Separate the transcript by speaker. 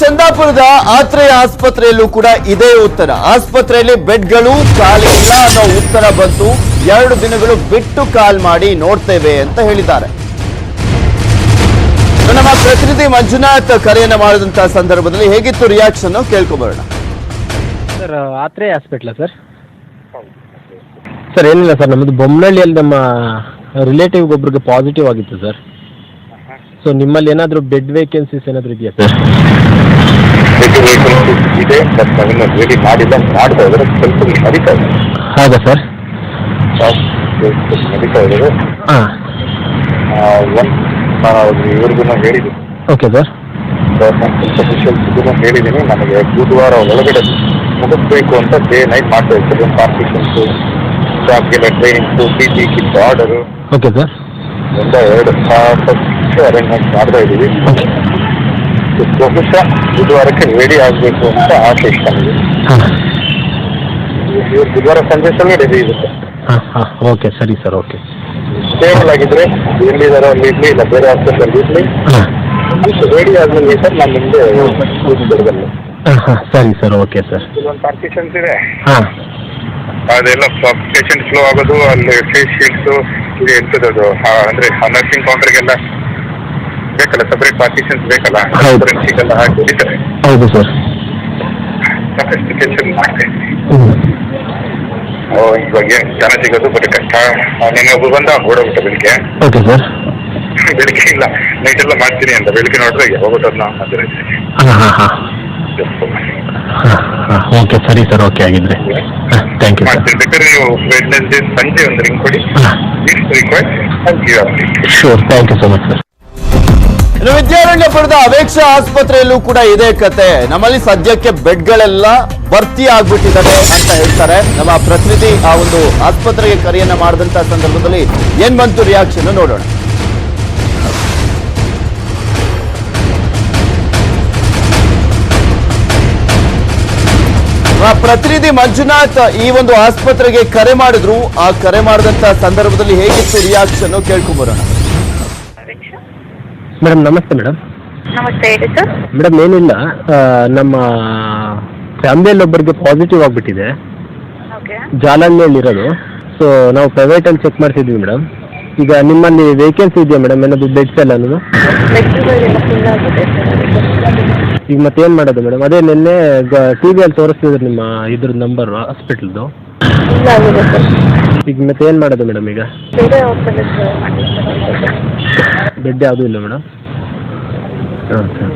Speaker 1: ಚಂದಾಪುರದ ಆತ್ರೇಯ ಆಸ್ಪತ್ರೆಯಲ್ಲೂ ಕೂಡ ಇದೇ ಉತ್ತರ. ಆಸ್ಪತ್ರೆಯಲ್ಲಿ ಬೆಡ್ಗಳು ಖಾಲಿ ಇಲ್ಲ ಅನ್ನೋ ಉತ್ತರ ಬಂತು. ಎರಡು ದಿನಗಳು ಬಿಟ್ಟು ಕಾಲ್ ಮಾಡಿ ನೋಡ್ತೇವೆ ಅಂತ ಹೇಳಿದ್ದಾರೆ. ನಮ್ಮ ಪ್ರತಿನಿಧಿ ಮಂಜುನಾಥ್ ಕರೆಯನ್ನು ಮಾಡಿದಂತಹ ಸಂದರ್ಭದಲ್ಲಿ ಹೇಗಿತ್ತು ರಿಯಾಕ್ಷನ್ ಕೇಳ್ಕೊಬರೋಣ.
Speaker 2: ಸರ್ ಆತ್ರೇಯ ಹಾಸ್ಪಿಟ್ಲಾ ಸರ್? ಸರ್ ಏನಿಲ್ಲ ಸರ್ ನಮ್ಮದು ಬೊಮ್ಮನಹಳ್ಳಿಯಲ್ಲಿ ನಮ್ಮ ರಿಲೇಟಿವ್ ಒಬ್ರಿಗೆ ಪಾಸಿಟಿವ್ ಆಗಿತ್ತು ಸರ್. ಸೊ ನಿಮ್ಮಲ್ಲಿ ಏನಾದರೂ ಬೆಡ್ ವೇಕೆನ್ಸೀಸ್ ಏನಾದರೂ ಇದೆಯಾ? ಸರ್
Speaker 3: ಬೆಡ್ ವೇಕೆನ್ಸಿ ಇದೆ ಬಟ್ ಅದನ್ನು ರೆಡಿ ಮಾಡಿಲ್ಲ. ಮಾಡ್ತಾ ಇದ್ದಾರೆ ಸ್ವಲ್ಪ ನಡೀತಾ ಇದೆ.
Speaker 2: ಹೌದಾ ಸರ್
Speaker 3: ನಡೀತಾ ಇದ್ದಾರೆ
Speaker 2: ಹಾಂ.
Speaker 3: ಒಂದು ಇವ್ರಿಗೂ ಹೇಳಿದ್ದೀನಿ.
Speaker 2: ಓಕೆ ಸರ್
Speaker 3: ಗೌರ್ಮೆಂಟ್ ಅಫಿಷಿಯಲ್ಸ್ಗೂ ಹೇಳಿದ್ದೀನಿ. ನನಗೆ ಬುಧವಾರ ಒಳಗಡೆ ಮುಗಿಸ್ಬೇಕು ಅಂತ ಡೇ ನೈಟ್ ಮಾಡ್ತಾ ಇರ್ತಾರೆ partitions ಸ್ಟಾಫ್ಗೆಲ್ಲ trainings P G kit order
Speaker 2: okay sir
Speaker 3: ಎಲ್ಲ ಎರಡು ಸಾಕಷ್ಟು ಅರೇಂಜ್ಮೆಂಟ್ ಮಾಡ್ತಾ ಇದ್ದೀವಿ. ಬಹುಶಃ ಬುಧವಾರಕ್ಕೆ ರೆಡಿ ಆಗಬೇಕು ಅಂತ ಆಸೆ ಇಷ್ಟ ನನಗೆ
Speaker 2: ಹಾಂ.
Speaker 3: ಇವ್ರು ಬುಧವಾರ ಸಂಜೆ ಸಲ ರೆಡಿ ಇರುತ್ತೆ.
Speaker 2: ಹಾಂ ಹಾಂ ಓಕೆ ಸರಿ ಸರ್ ಓಕೆ.
Speaker 3: ಸ್ಟೇಬಲ್ ಆಗಿದ್ರೆ ಎಲ್ಲಿದಾರ ಅಲ್ಲಿ ಇರಲಿ ಇಲ್ಲ ಬೇರೆ ಹಾಸ್ಪಿಟಲ್ ಇರಲಿ.
Speaker 2: ಹಾಂ.
Speaker 3: ರೆಡಿ ಆದ್ಮೇಲೆ ಸರ್ ನಾನು ನಿಮಗೆ
Speaker 2: ಹಾಂ. ಹಾಂ ಸರಿ ಸರ್ ಓಕೆ ಸರ್.
Speaker 3: ಒಂದು ಪಾರ್ಟಿಷನ್ಸ್ ಇದೆ.
Speaker 2: ಹಾಂ.
Speaker 3: ಅದೆಲ್ಲ ಪೇಷಂಟ್ ಫ್ಲೋ ಆಗೋದು ಅಲ್ಲಿ ಫೇಸ್ ಶೀಲ್ಡ್ಸು ಇದು ಎಂಥದ್ದು ಅಂದರೆ ನರ್ಸಿಂಗ್ ಕೌಂಟರ್ಗೆಲ್ಲ ಬೇಕಲ್ಲ ಸಪ್ರೇಟ್ ಪಾರ್ಟಿಷನ್ಸ್ ಬೇಕಲ್ಲ?
Speaker 2: ಹೌದು.
Speaker 3: ಹೊಡಿತಾರೆ.
Speaker 2: ಹೌದು ಸರ್
Speaker 3: ಸಾಕಷ್ಟು ಕೆಲಸ ಮಾಡ್ತಾ ಇದ್ದೀನಿ.
Speaker 2: ಹ್ಞೂ
Speaker 3: ಓ, ಇವಾಗ ಏನ್ ಜನ ಸಿಗೋದು ಬರೀ ಕಷ್ಟ? ನಿನ್ನೆ ಒಬ್ಬರು ಬಂದ ಓಡೋಗ್ಬಿಟ್ಟ ಬೆಳಿಗ್ಗೆ.
Speaker 2: ಓಕೆ ಸರ್
Speaker 3: ಬೆಳಿಗ್ಗೆ ಇಲ್ಲ ನೈಟ್ ಎಲ್ಲ ಮಾಡ್ತೀನಿ ಅಂತ. ಬೆಳಿಗ್ಗೆ ನೋಡಿದ್ರೆ ಯಾವಾಗೋದನ್ನ ಅಂದ್ರೆ
Speaker 2: ಹಾಂ ಹಾಂ ಹಾಂ. ಹಾಂ ಹಾಂ. ಓಕೆ ಸರಿ ಸರ್ ಓಕೆ ಆಗಿದ್ರೆ. ಹಾಂ ಥ್ಯಾಂಕ್ ಯು ಸರ್
Speaker 3: ಮಾಡ್ತೀನಿ. ಬೇಕಾದ್ರೆ ನೀವು ವೆಡ್ನೆಸ್ಡೇ ಸಂಜೆ ಒಂದು ರಿಂಗ್ ಕೊಡಿ.
Speaker 2: ಹಾಂ.
Speaker 3: ಇಷ್ಟು required thank you
Speaker 2: sure thank you so much sir
Speaker 1: ಇನ್ನು ವಿದ್ಯಾರಣ್ಯಪುರದ ಅವೇಕ್ಷ ಆಸ್ಪತ್ರೆಯಲ್ಲೂ ಕೂಡ ಇದೇ ಕತೆ. ನಮ್ಮಲ್ಲಿ ಸದ್ಯಕ್ಕೆ ಬೆಡ್ಗಳೆಲ್ಲ ಭರ್ತಿ ಆಗ್ಬಿಟ್ಟಿದ್ದಾರೆ ಅಂತ ಹೇಳ್ತಾರೆ. ನಮ್ಮ ಪ್ರತಿನಿಧಿ ಆ ಒಂದು ಆಸ್ಪತ್ರೆಗೆ ಕರೆಯನ್ನ ಮಾಡಿದಂತ ಸಂದರ್ಭದಲ್ಲಿ ಏನ್ ಬಂತು ರಿಯಾಕ್ಷನ್ ನೋಡೋಣ. ಪ್ರತಿನಿಧಿ ಮಂಜುನಾಥ್ ಈ ಒಂದು ಆಸ್ಪತ್ರೆಗೆ ಕರೆ ಮಾಡಿದ್ರು. ಆ ಕರೆ ಮಾಡಿದಂತ ಸಂದರ್ಭದಲ್ಲಿ ಹೇಗಿತ್ತು ರಿಯಾಕ್ಷನ್ ಕೇಳ್ಕೊಂಬರೋಣ.
Speaker 2: ಮೇಡಮ್ ನಮಸ್ತೆ ಮೇಡಮ್.
Speaker 4: ನಮಸ್ತೆ ಹೇಳಿ ಸರ್.
Speaker 2: ಮೇಡಮ್ ಏನಿಲ್ಲ ಆ, ನಮ್ಮ ಫ್ಯಾಮಿಲಿಯಲ್ಲಿ ಒಬ್ಬರಿಗೆ ಪಾಸಿಟಿವ್ ಆಗಿಬಿಟ್ಟಿದೆ.
Speaker 4: ಓಕೆ.
Speaker 2: ಜಾಲಹಳ್ಳಿಯಲ್ಲಿ ಇರೋದು. ಸೊ ನಾವು ಪ್ರೈವೇಟಲ್ಲಿ ಚೆಕ್ ಮಾಡ್ತಿದ್ವಿ ಮೇಡಮ್. ಈಗ ನಿಮ್ಮಲ್ಲಿ ವೇಕೆನ್ಸಿ ಇದೆಯಾ ಮೇಡಮ್? ಏನದು ಬೆಡ್ಸ್ ಎಲ್ಲ
Speaker 4: ಫುಲ್ ಆಗಿದೆ ಸರ್.
Speaker 2: ಈಗ ಮತ್ತೇನು ಮಾಡೋದು ಮೇಡಮ್? ಅದೇ ನಿನ್ನೆ ಟಿ ವಿಯಲ್ಲಿ ತೋರಿಸ್ತಿದ್ರು ನಿಮ್ಮ ಇದ್ರ ನಂಬರ್ ಹಾಸ್ಪಿಟ್ಲ್ದು
Speaker 4: ಫುಲ್ ಆಗಿದೆ ಸರ್
Speaker 2: ಈಗ ಮತ್ತೆ ಏನು ಮಾಡೋದು ಮೇಡಮ್ ಈಗ?
Speaker 4: ಬೇರೆ
Speaker 2: ಬೆಡ್ ಯಾವುದೂ ಇಲ್ಲ ಮೇಡಮ್ ಹಾಂ ಸರ್.